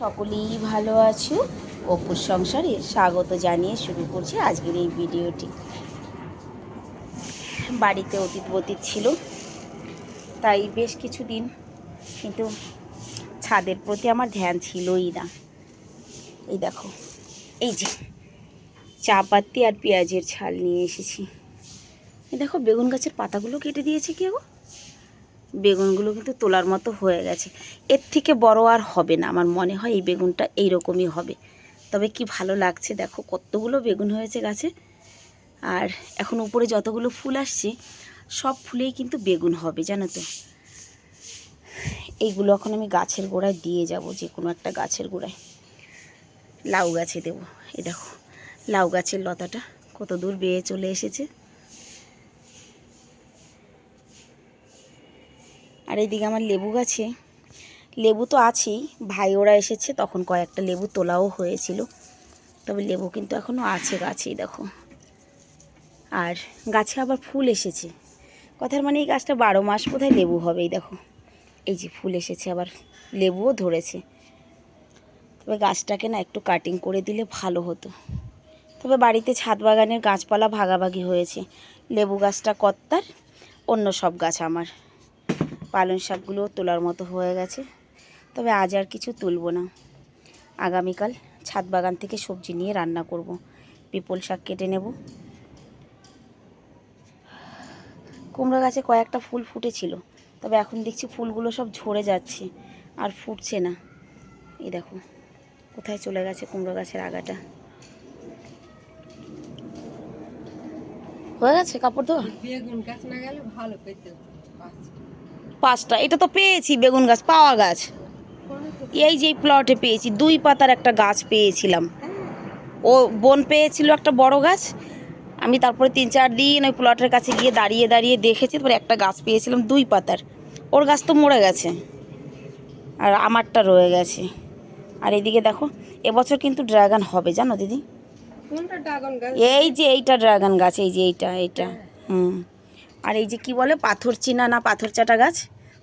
সকলেই ভালো আছো। অপুর সংসারে স্বাগত জানিয়ে শুরু করছি আজকের এই ভিডিওটি। বাড়িতে অতীত বতীত ছিল, তাই বেশ কিছুদিন, কিন্তু ছাদের প্রতি আমার ধ্যান ছিলই না। এই দেখো, এই যে চা পাত্তি আর পেঁয়াজের ছাল নিয়ে এসেছি। এই দেখো, বেগুন গাছের পাতাগুলো কেটে দিয়েছে কি গো? বেগুনগুলো কিন্তু তোলার মতো হয়ে গেছে। এর থেকে বড় আর হবে না। আমার মনে হয় এই বেগুনটা এইরকমই হবে। তবে কি ভালো লাগছে দেখো, কতগুলো বেগুন হয়েছে গাছে। আর এখন উপরে যতগুলো ফুল আসছে, সব ফুলেই কিন্তু বেগুন হবে, জানো তো। এইগুলো এখন আমি গাছের গোড়ায় দিয়ে যাব, যে কোনো একটা গাছের গোড়ায়। লাউ গাছে দেবো। এই দেখো, লাউ গাছের লতাটা কত দূর বেয়ে চলে এসেছে। আর এইদিকে আমার লেবু গাছে, লেবু তো আছেই। ভাই, ওরা এসেছে, তখন কয়েকটা লেবু তোলাও হয়েছিল। তবে লেবু কিন্তু এখনও আছে গাছেই, দেখো। আর গাছে আবার ফুল এসেছে। কথার মানে এই গাছটা বারো মাস বোধহয় লেবু হবে এই দেখো। এই যে ফুল এসেছে, আবার লেবুও ধরেছে। তবে গাছটাকে না একটু কাটিং করে দিলে ভালো হতো। তবে বাড়িতে ছাদ বাগানের গাছপালা ভাগাভাগি হয়েছে। লেবু গাছটা কর্তার অন্য সব গাছ আমার। পালং শাকগুলো তোলার মতো হয়ে গেছে। তবে আজ আর কিছু তুলবো না। আগামীকাল ছাদ বাগান থেকে সবজি নিয়ে রান্না করব। পিপল শাক কেটে নেব। কুমড়ো গাছে কয়েকটা ফুল ফুটেছিল, তবে এখন দেখছি ফুলগুলো সব ঝরে যাচ্ছে আর ফুটছে না। এই দেখো, কোথায় চলে গেছে কুমড়ো গাছের আগাটা? হয়ে গেছে কাপড় ধোয়া? ভালো পেতে পাঁচটা এটা তো পেয়েছি বেগুন গাছ পাওয়া গাছ। এই যে প্লটে পেয়েছি দুই পাতার একটা গাছ পেয়েছিলাম। ও বোন পেয়েছিল একটা বড় গাছ। আমি তারপরে তিন চার দিন ওই প্লটের কাছে গিয়ে দাঁড়িয়ে দাঁড়িয়ে দেখেছি তারপরে একটা গাছ পেয়েছিলাম দুই পাতার। ওর গাছ তো মরে গেছে আর আমারটা রয়ে গেছে। আর এদিকে দেখো এবছর কিন্তু ড্রাগন হবে জানো দিদি? এই যে এইটা ড্রাগন গাছ এই যে এইটা এইটা হুম। আর এই যে কি বলে পাথর চিনা না পাথর চাটা গাছ?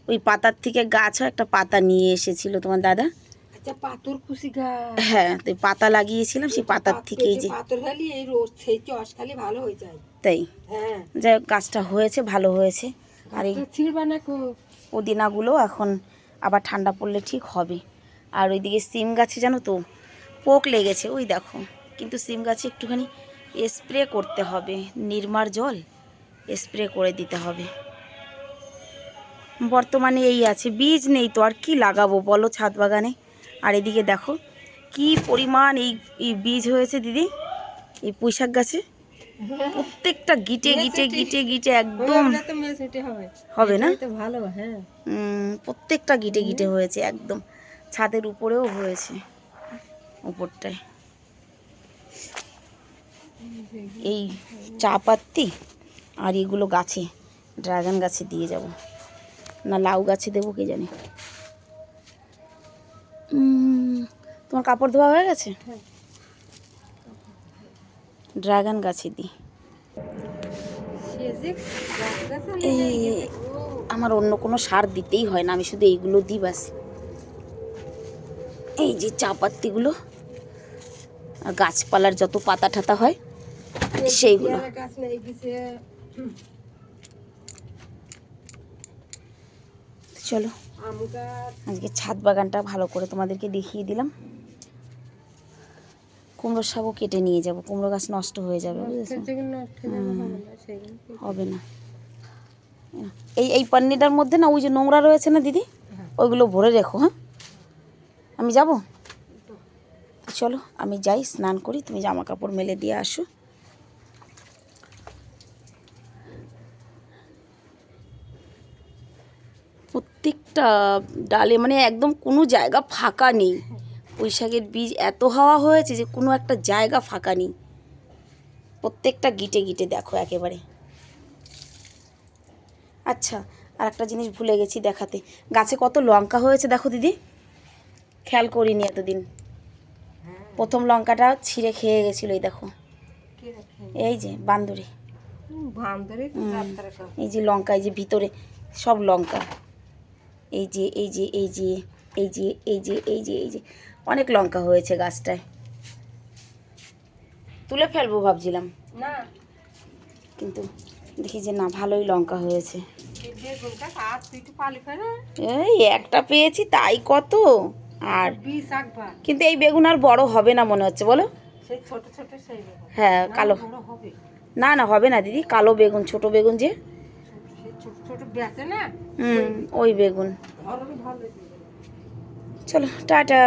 ওই পাতার থেকে গাছ হয় একটা পাতা নিয়ে এসেছিল তোমার দাদা। আচ্ছা পাথর খুশি গাছ হ্যাঁ তো পাতা লাগিয়েছিলাম সেই পাতার থেকে এই যে পাথর খালি এই রোদ সেই চস খালি ভালো হয়ে যায়। তাই? হ্যাঁ। যাই গাছটা হয়েছে ভালো হয়েছে। আর এই না পুদিনাগুলো এখন আবার ঠান্ডা পড়লে ঠিক হবে। আর ওইদিকে সিম গাছে জানো তো পোক লেগেছে ওই দেখো। কিন্তু সিম গাছে একটুখানি স্প্রে করতে হবে নির্মার জল স্প্রে করে দিতে হবে। বর্তমানে এই আছে বীজ নেই তো আর কি লাগাবো বলো ছাদ বাগানে? আর এদিকে দেখো কি পরিমাণ এই এই বীজ হয়েছে দিদি এই পুঁইশাক গাছে? প্রত্যেকটা গিটে গিটে গিটে গিটে একদম হবে। না? তো ভালো হ্যাঁ। প্রত্যেকটা গিটে গিটে হয়েছে একদম। ছাদের উপরেও হয়েছে উপরটায়। এই চা পাত্তি আর এগুলো গাছে ড্রাগন গাছে দিয়ে যাব। না লাউ গাছে দেবো কে জানে। তোমার কাপড় ধোয়া হয়ে গেছে? হ্যাঁ। ড্রাগন গাছে দিই এই আমার অন্য কোনো সার দিতেই হয় না আমি শুধু এইগুলো দিই বাস। এই যে চা পাত্তিগুলো আর গাছপালার যত পাতা ঠাতা হয় সেইগুলো গাছ নেই দিছে চলো। আজকে ছাদ বাগানটা ভালো করে তোমাদেরকে দেখিয়ে দিলাম। কুমড়ো শাকও কেটে নিয়ে যাব। কুমড়ো গাছ নষ্ট হয়ে যাবে না হবে না। এই এই পান্নিটার মধ্যে না ওই যে নোংরা রয়েছে না দিদি? হ্যাঁ। ওইগুলো ভরে রেখো হ্যাঁ? আমি যাব? চলো আমি যাই স্নান করি তুমি জামা কাপড় মেলে দিয়ে আসো। প্রত্যেকটা ডালে মানে একদম কোনো জায়গা ফাঁকা নেই। পুঁই শাকের বীজ এত হাওয়া হয়েছে যে কোনো একটা জায়গা ফাঁকা নেই। প্রত্যেকটা গিটে গিটে দেখো একেবারে। আচ্ছা আর একটা জিনিস ভুলে গেছি দেখাতে। গাছে কত লঙ্কা হয়েছে দেখো দিদি? খেয়াল করিনি এতদিন। প্রথম লঙ্কাটা ছিঁড়ে খেয়ে গেছিল এই দেখো। এই যে বান্দরে। এই যে লঙ্কা এই যে ভিতরে সব লঙ্কা। এই যে এই যে এই যে এই যে এই যে এই যে এই যে। অনেক লঙ্কা হয়েছে গাছটায়। তুলে ফেলব ভাবছিলাম। না। কিন্তু দেখি যে না ভালোই লঙ্কা হয়েছে। এই একটু পেয়েছি তাই কত? আর কিন্তু এই বেগুন আর বড় হবে না মনে হচ্ছে বলো? হ্যাঁ কালো। না না হবে না দিদি। কালো বেগুন ছোট বেগুন যে। ছোট ছোট বেঁচে না? হুম ওই বেগুন। চলো টাটা।